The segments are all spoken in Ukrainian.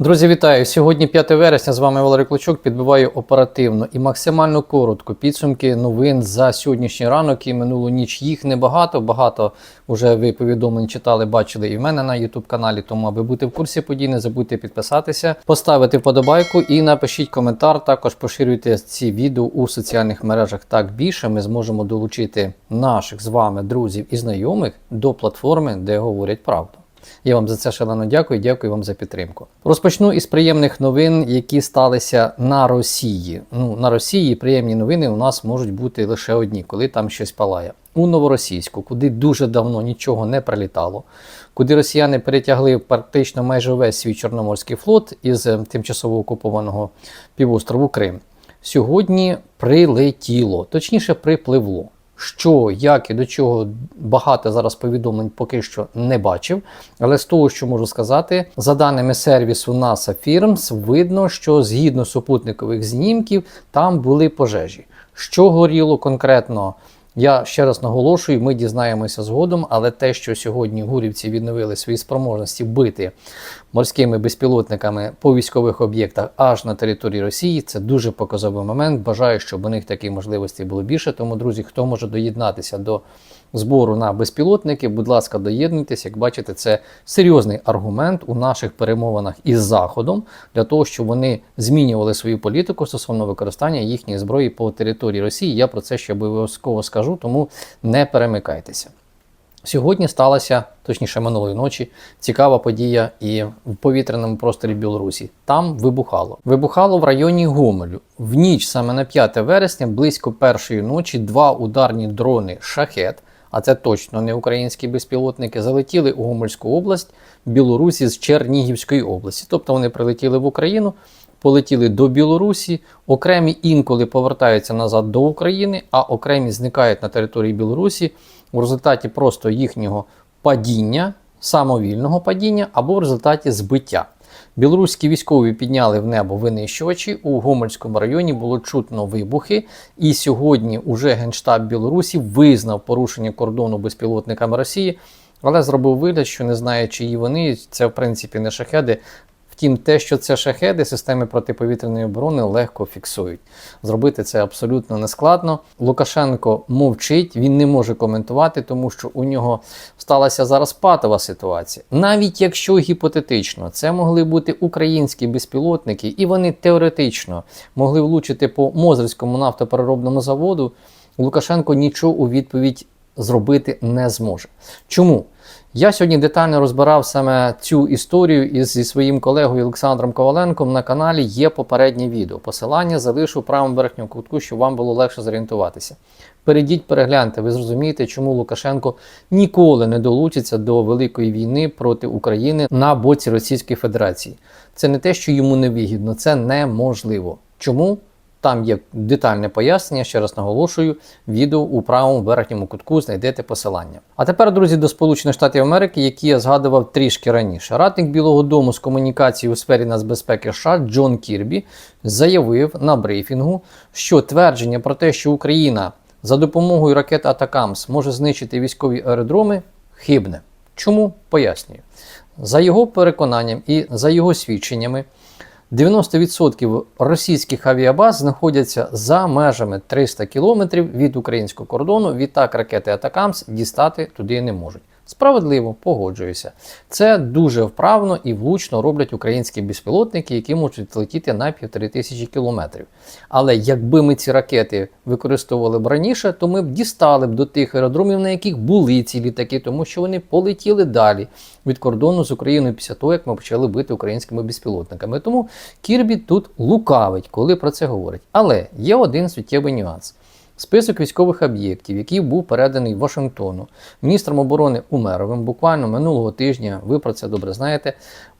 Друзі, вітаю! Сьогодні 5 вересня. З вами Валерій Клочок. Підбиваю оперативно і максимально коротко підсумки новин за сьогоднішній ранок і минулу ніч. Їх небагато. Багато вже ви повідомлень читали, бачили і в мене на YouTube каналі. Тому, аби бути в курсі подій, не забудьте підписатися, поставити вподобайку і напишіть коментар. Також поширюйте ці відео у соціальних мережах. Так більше ми зможемо долучити наших з вами друзів і знайомих до платформи, де говорять правду. Я вам за це шалено дякую, дякую вам за підтримку. Розпочну із приємних новин, які сталися на Росії. Ну, на Росії приємні новини у нас можуть бути лише одні, коли там щось палає. У Новоросійську, куди дуже давно нічого не прилітало, куди росіяни перетягли практично майже весь свій Чорноморський флот із е, тимчасово окупованого півострову Крим. Сьогодні прилетіло, точніше, припливло. Що, як і до чого багато зараз повідомлень поки що не бачив. Але з того, що можу сказати, за даними сервісу NASA Firms, видно, що згідно супутникових знімків там були пожежі. Що горіло конкретно, я ще раз наголошую, ми дізнаємося згодом, але те, що сьогодні гурівці відновили свої спроможності бити морськими безпілотниками по військових об'єктах аж на території Росії, це дуже показовий момент. Бажаю, щоб у них таких можливостей було більше. Тому, друзі, хто може доєднатися до збору на безпілотники, будь ласка, доєднуйтесь. Як бачите, це серйозний аргумент у наших перемовинах із Заходом для того, щоб вони змінювали свою політику стосовно використання їхньої зброї по території Росії. Я про це ще обов'язково скажу, тому не перемикайтеся. Сьогодні сталася, точніше минулої ночі, цікава подія і в повітряному просторі Білорусі. Там вибухало. Вибухало в районі Гомелю. В ніч, саме на 5 вересня, близько першої ночі, два ударні дрони шахет, а це точно не українські безпілотники, залетіли у Гомельську область Білорусі з Чернігівської області. Тобто вони прилетіли в Україну. Полетіли до Білорусі, окремі інколи повертаються назад до України, а окремі зникають на території Білорусі в результаті просто їхнього падіння, самовільного падіння або в результаті збиття. Білоруські військові підняли в небо винищувачі. У Гомельському районі було чутно вибухи. І сьогодні уже Генштаб Білорусі визнав порушення кордону безпілотниками Росії, але зробив вигляд, що не знає, чиї вони. Це в принципі не шахеди. Втім, те, що це шахеди, системи протиповітряної оборони легко фіксують. Зробити це абсолютно нескладно. Лукашенко мовчить, він не може коментувати, тому що у нього сталася зараз патова ситуація. Навіть якщо гіпотетично це могли бути українські безпілотники, і вони теоретично могли влучити по Мозерському нафтопереробному заводу, Лукашенко нічого у відповідь зробити не зможе. Чому? Я сьогодні детально розбирав саме цю історію із зі своїм колегою Олександром Коваленком на каналі є попереднє відео. Посилання залишу в правому верхньому кутку, щоб вам було легше зорієнтуватися. Перейдіть, перегляньте, ви зрозумієте, чому Лукашенко ніколи не долучиться до великої війни проти України на боці Російської Федерації. Це не те, що йому не вигідно, це неможливо. Чому? Там є детальне пояснення, ще раз наголошую, відео у правому верхньому кутку знайдете посилання. А тепер, друзі, до Сполучених Штатів Америки, які я згадував трішки раніше. Радник Білого Дому з комунікації у сфері нацбезпеки США Джон Кірбі заявив на брифінгу, що твердження про те, що Україна за допомогою ракет Атакамс може знищити військові аеродроми, хибне. Чому пояснюю? За його переконанням і за його свідченнями. 90% російських авіабаз знаходяться за межами 300 кілометрів від українського кордону. Відтак ракети Атакамс дістати туди не можуть. Справедливо погоджуюся. Це дуже вправно і влучно роблять українські безпілотники, які можуть летіти на півтори тисячі кілометрів. Але якби ми ці ракети використовували б раніше, то ми б дістали б до тих аеродромів, на яких були ці літаки, тому що вони полетіли далі від кордону з Україною після того, як ми почали бити українськими безпілотниками. Тому Кірбі тут лукавить, коли про це говорить. Але є один суттєвий нюанс. Список військових об'єктів, який був переданий Вашингтону. Міністром оборони Умеровим, буквально минулого тижня, ви про це добре знаєте,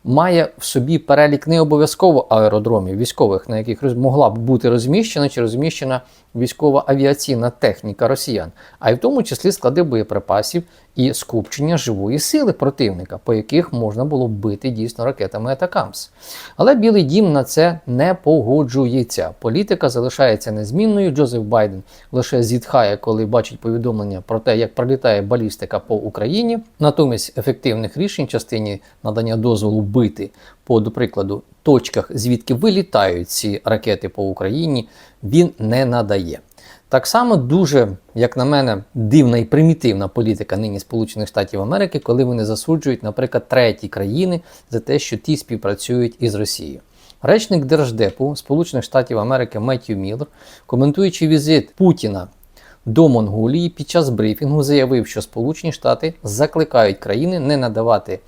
має в собі перелік не обов'язково аеродромів військових, на яких могла б бути розміщена чи розміщена військова авіаційна техніка росіян, а й в тому числі склади боєприпасів і скупчення живої сили противника, по яких можна було б бити дійсно ракетами Атакамс. Але Білий Дім на це не погоджується. Політика залишається незмінною. Джозеф Байден лише зітхає, коли бачить повідомлення про те, як пролітає балістика по Україні. Натомість ефективних рішень в частині надання дозволу бити по, до прикладу, точках, звідки вилітають ці ракети по Україні, він не надає. Так само дуже, як на мене, дивна і примітивна політика нині Сполучених Штатів Америки, коли вони засуджують, наприклад, треті країни за те, що ті співпрацюють із Росією. Речник Держдепу Сполучених Штатів Америки Меттью Міллер, коментуючи візит Путіна до Монголії, під час брифінгу заявив, що Сполучені Штати закликають країни не надавати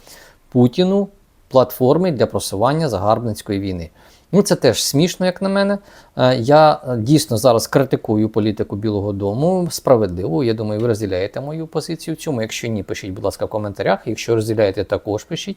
Путіну платформи для просування загарбницької війни. Ну, це теж смішно, як на мене. Е, Я е, дійсно зараз критикую політику Білого Дому справедливо. Я думаю, ви розділяєте мою позицію в цьому. Якщо ні, пишіть, будь ласка, в коментарях. Якщо розділяєте, також пишіть.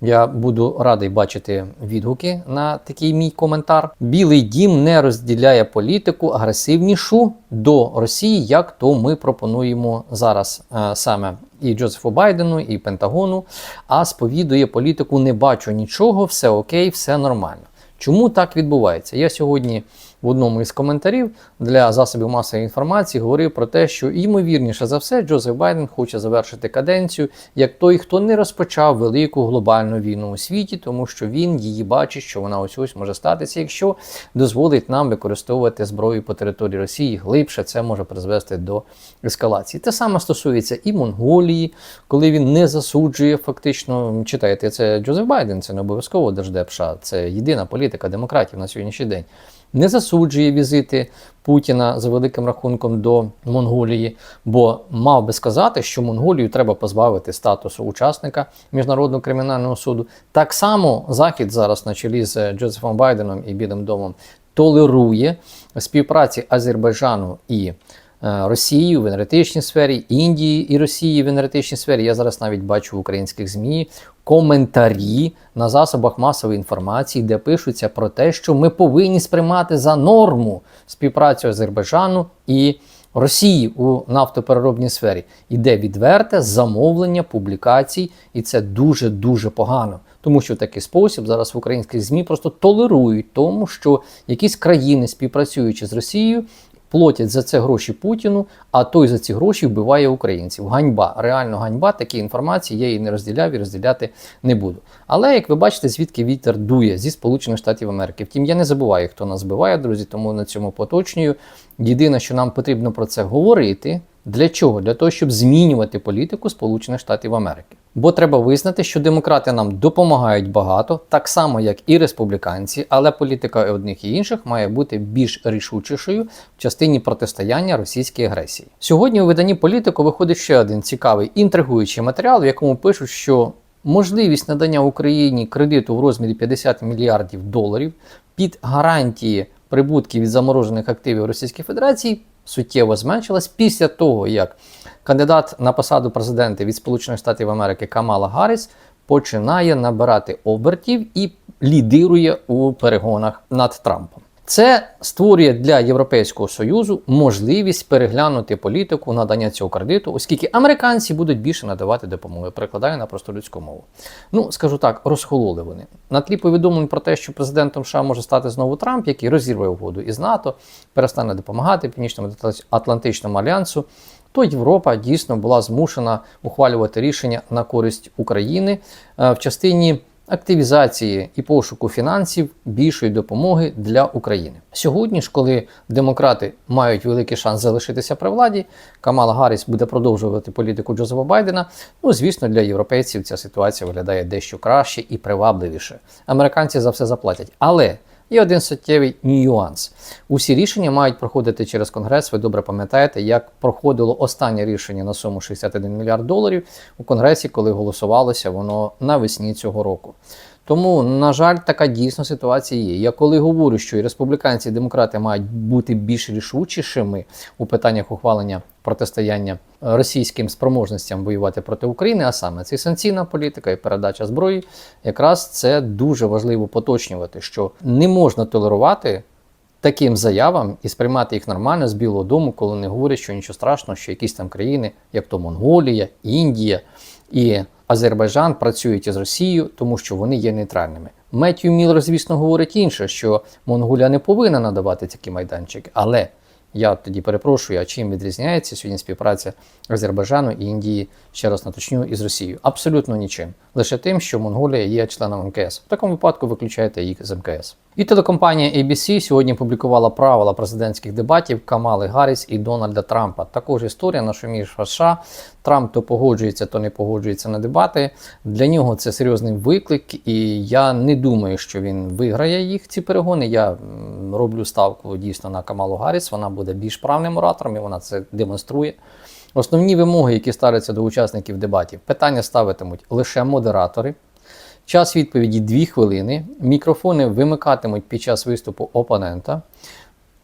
Я буду радий бачити відгуки на такий мій коментар. Білий дім не розділяє політику агресивнішу до Росії, як то ми пропонуємо зараз е, саме і Джозефу Байдену, і Пентагону, а сповідує політику не бачу нічого, все окей, все нормально. Чому так відбувається? Я сьогодні в одному із коментарів для засобів масової інформації говорив про те, що ймовірніше за все Джозеф Байден хоче завершити каденцію як той, хто не розпочав велику глобальну війну у світі, тому що він її бачить, що вона ось ось може статися, якщо дозволить нам використовувати зброю по території Росії глибше, це може призвести до ескалації. Те саме стосується і Монголії, коли він не засуджує фактично. Читайте, це Джозеф Байден, це не обов'язково Держдеп США, це єдина політика демократів на сьогоднішній день. Не засуджує візити Путіна за великим рахунком до Монголії, бо мав би сказати, що Монголію треба позбавити статусу учасника міжнародного кримінального суду. Так само Захід зараз на чолі з Джозефом Байденом і Білим домом толерує співпраці Азербайджану і Росії в енергетичній сфері, Індії і Росії в енергетичній сфері. Я зараз навіть бачу в українських ЗМІ коментарі на засобах масової інформації, де пишуться про те, що ми повинні сприймати за норму співпрацю Азербайджану і Росії у нафтопереробній сфері. Іде відверте замовлення публікацій, і це дуже дуже погано. Тому що в такий спосіб зараз в українських ЗМІ просто толерують тому, що якісь країни, співпрацюючи з Росією, платять за це гроші Путіну, а той за ці гроші вбиває українців. Ганьба, реально ганьба, такі інформації я її не розділяв і розділяти не буду. Але як ви бачите, звідки вітер дує зі Сполучених Штатів Америки. Втім, я не забуваю, хто нас збиває, друзі, тому на цьому поточнюю. Єдине, що нам потрібно про це говорити. Для чого? Для того, щоб змінювати політику Сполучених Штатів Америки. Бо треба визнати, що демократи нам допомагають багато, так само як і республіканці, але політика одних і інших має бути більш рішучішою в частині протистояння російській агресії. Сьогодні у виданні політику виходить ще один цікавий інтригуючий матеріал, в якому пишуть, що можливість надання Україні кредиту в розмірі 50 мільярдів доларів під гарантії прибутків від заморожених активів Російської Федерації суттєво зменшилась після того, як кандидат на посаду президента від Сполучених Штатів Америки Камала Гарріс починає набирати обертів і лідирує у перегонах над Трампом. Це створює для Європейського союзу можливість переглянути політику надання цього кредиту, оскільки американці будуть більше надавати допомоги. Перекладаю на просту людську мову. Ну скажу так, розхололи вони на тлі повідомлень про те, що президентом США може стати знову Трамп, який розірве угоду із НАТО, перестане допомагати Північному Атлантичному альянсу. То Європа дійсно була змушена ухвалювати рішення на користь України е, в частині активізації і пошуку фінансів більшої допомоги для України. Сьогодні ж, коли демократи мають великий шанс залишитися при владі, Камала Гарріс буде продовжувати політику Джозефа Байдена. Ну, звісно, для європейців ця ситуація виглядає дещо краще і привабливіше. Американці за все заплатять. Але Є один суттєвий нюанс. Усі рішення мають проходити через Конгрес. Ви добре пам'ятаєте, як проходило останнє рішення на суму 61 мільярд доларів у Конгресі, коли голосувалося воно навесні цього року. Тому, на жаль, така дійсно ситуація є. Я коли говорю, що і республіканці, і демократи мають бути більш рішучішими у питаннях ухвалення протистояння російським спроможностям воювати проти України, а саме це санкційна політика і передача зброї, якраз це дуже важливо поточнювати, що не можна толерувати. Таким заявам і сприймати їх нормально з Білого Дому, коли вони говорять, що нічого страшного, що якісь там країни, як то Монголія, Індія і Азербайджан працюють із Росією, тому що вони є нейтральними. Меттью Міллер, звісно, говорить інше, що Монголія не повинна надавати такі майданчики, але Я тоді перепрошую, а чим відрізняється сьогодні співпраця Азербайджану і Індії, ще раз наточню, із Росією? Абсолютно нічим. Лише тим, що Монголія є членом МКС. В такому випадку виключаєте їх з МКС. І телекомпанія ABC сьогодні публікувала правила президентських дебатів Камали Гарріс і Дональда Трампа. Також історія наша між США. Трамп то погоджується, то не погоджується на дебати. Для нього це серйозний виклик, і я не думаю, що він виграє їх ці перегони. Я роблю ставку дійсно на Камалу Гарріс. Вона буде більш правним оратором, і вона це демонструє. Основні вимоги, які ставляться до учасників дебатів, питання ставитимуть лише модератори. Час відповіді 2 хвилини. Мікрофони вимикатимуть під час виступу опонента,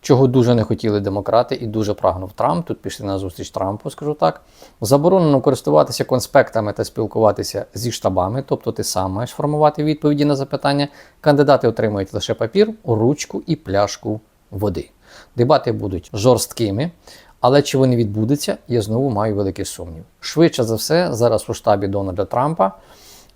чого дуже не хотіли демократи і дуже прагнув Трамп. Тут пішли на зустріч Трампу, скажу так. Заборонено користуватися конспектами та спілкуватися зі штабами, тобто ти сам маєш формувати відповіді на запитання. Кандидати отримують лише папір, ручку і пляшку води. Дебати будуть жорсткими. Але чи вони відбудуться, я знову маю великий сумнів. Швидше за все, зараз у штабі Дональда Трампа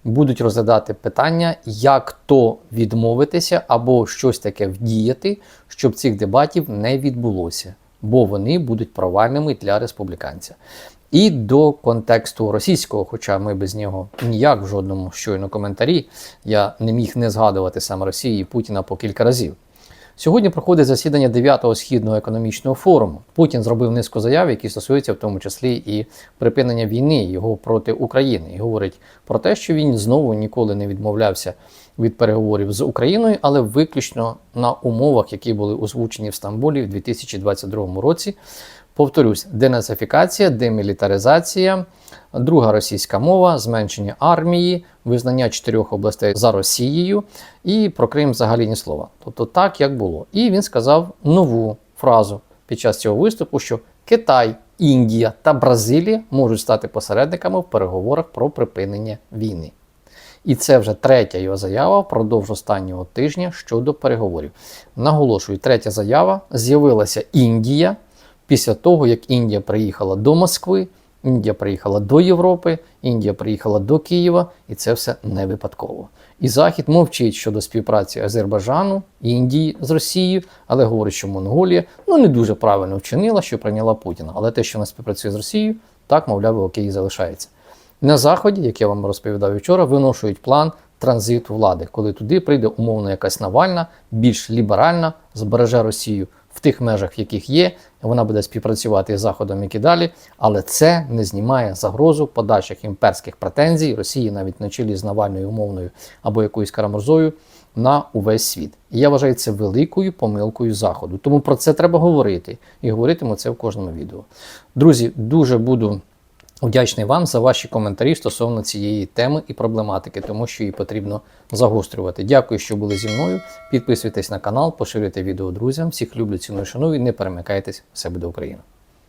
будуть розглядати питання, як то відмовитися або щось таке вдіяти, щоб цих дебатів не відбулося, бо вони будуть провальними для республіканця. І до контексту російського, хоча ми без нього ніяк в жодному щойно коментарі, я не міг не згадувати саме Росії і Путіна по кілька разів. Сьогодні проходить засідання 9-го східного економічного форуму. Путін зробив низку заяв, які стосуються в тому числі і припинення війни його проти України. І говорить про те, що він знову ніколи не відмовлявся від переговорів з Україною, але виключно на умовах, які були озвучені в Стамбулі в 2022 році. Повторюсь, денацифікація, демілітаризація, друга російська мова, зменшення армії, визнання чотирьох областей за Росією і про Крим взагалі ні слова. Тобто так, як було. І він сказав нову фразу під час цього виступу, що Китай, Індія та Бразилія можуть стати посередниками в переговорах про припинення війни. І це вже третя його заява впродовж останнього тижня щодо переговорів. Наголошую, третя заява з'явилася Індія після того, як Індія приїхала до Москви, Індія приїхала до Європи, Індія приїхала до Києва, і це все не випадково. І Захід мовчить щодо співпраці Азербайджану, Індії з Росією, але говорить, що Монголія ну не дуже правильно вчинила, що прийняла Путіна. Але те, що вона співпрацює з Росією, так, мовляв, окей, залишається. На Заході, як я вам розповідав вчора, виношують план транзиту влади, коли туди прийде умовно якась Навальна, більш ліберальна, збереже Росію в тих межах, в яких є. Вона буде співпрацювати з Заходом і далі, але це не знімає загрозу подальших імперських претензій Росії навіть на чолі з Навальною умовною або якоюсь карамурзою на увесь світ. І я вважаю це великою помилкою Заходу. Тому про це треба говорити і говоритиму це в кожному відео. Друзі, дуже буду. Вдячний вам за ваші коментарі стосовно цієї теми і проблематики, тому що її потрібно загострювати. Дякую, що були зі мною. Підписуйтесь на канал, поширюйте відео друзям. Всіх люблю, ціную, шаную. Не перемикайтесь. Все буде Україна!